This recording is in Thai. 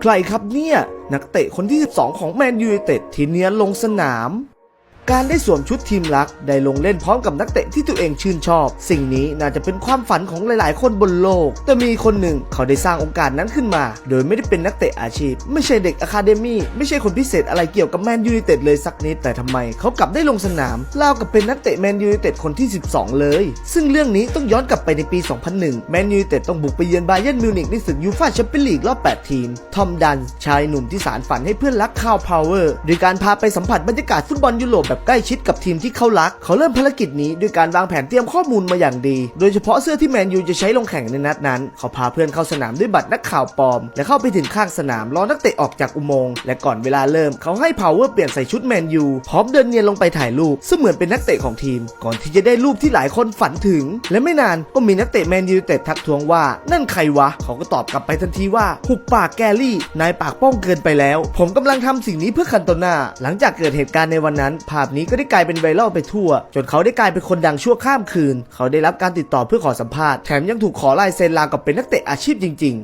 ใครครับเนี่ย นักเตะคนที่ 12 ของแมนยูไนเต็ดทีเนี้ยลงสนาม การได้สวมชุดทีมรัก ได้ลงเล่นพร้อมกับนักเตะที่ตัวเองชื่นชอบ สิ่งนี้น่าจะเป็นความฝันของหลาย ๆ คนบนโลก แต่มีคนหนึ่งเขาได้สร้างโอกาสนั้นขึ้นมา โดยไม่ได้เป็นนักเตะอาชีพ ไม่ใช่เด็กอะคาเดมี่ไม่ใช่คนพิเศษอะไรเกี่ยวกับแมนยูไนเต็ดเลยสักนิดแต่ทำไมเขากลับได้ลงสนามเล่ากับเป็นนักเตะแมนยูไนเต็ดคนที่ 12 เลย ซึ่งเรื่องนี้ต้องย้อนกลับไปในปี 2001 แมนยูไนเต็ดต้องบุกไปเยือนบาเยิร์นมิวนิกในศึกยูฟ่าแชมเปี้ยนลีกรอบ 8 ทีม ทอมดันชายหนุ่มที่สารฝันให้เพื่อนรักคาวพาวเวอร์โดยการพาไปสัมผัสบรรยากาศฟุตบอลยุโรปแบบใกล้ชิดกับทีมที่เขารัก เขาเริ่มภารกิจนี้ด้วยการวางแผนเตรียมข้อมูลมาอย่างดี โดยเฉพาะเสื้อที่แมนยูจะใช้ลงแข่งในนัดนั้น เขาพาเพื่อนเข้าสนามด้วยบัตรนักข่าวปลอม และเข้าไปถึงข้างสนามรอนักเตะออกจากอุโมงค์และก่อนเวลาเริ่มเขาให้พาวเวอร์เปลี่ยนใส่ชุดแมนยูพร้อมเดินเนียนลงไปถ่ายรูปเสมือนเป็นนักเตะของทีม ก่อนที่จะได้รูปที่หลายคนฝันถึง และไม่นานก็มีนักเตะแมนยูเต็ดทักท้วงว่า นั่นใครวะ เขาก็ตอบกลับไปทันทีว่าหุบปากแกลี่นายปากป้องเกินไปแล้ว ผมกำลังทำสิ่งนี้เพื่อคันโตนาหลังจากเกิดเหตุการณ์ในวันนั้นภาพนี้ก็ได้กลายเป็นไวรัลไปทั่ว จนเขาได้กลายเป็นคนดังชั่วข้ามคืน เขาได้รับการติดต่อเพื่อขอสัมภาษณ์แถมยังถูกขอลายเซ็นลากับเป็นนักเตะอาชีพจริง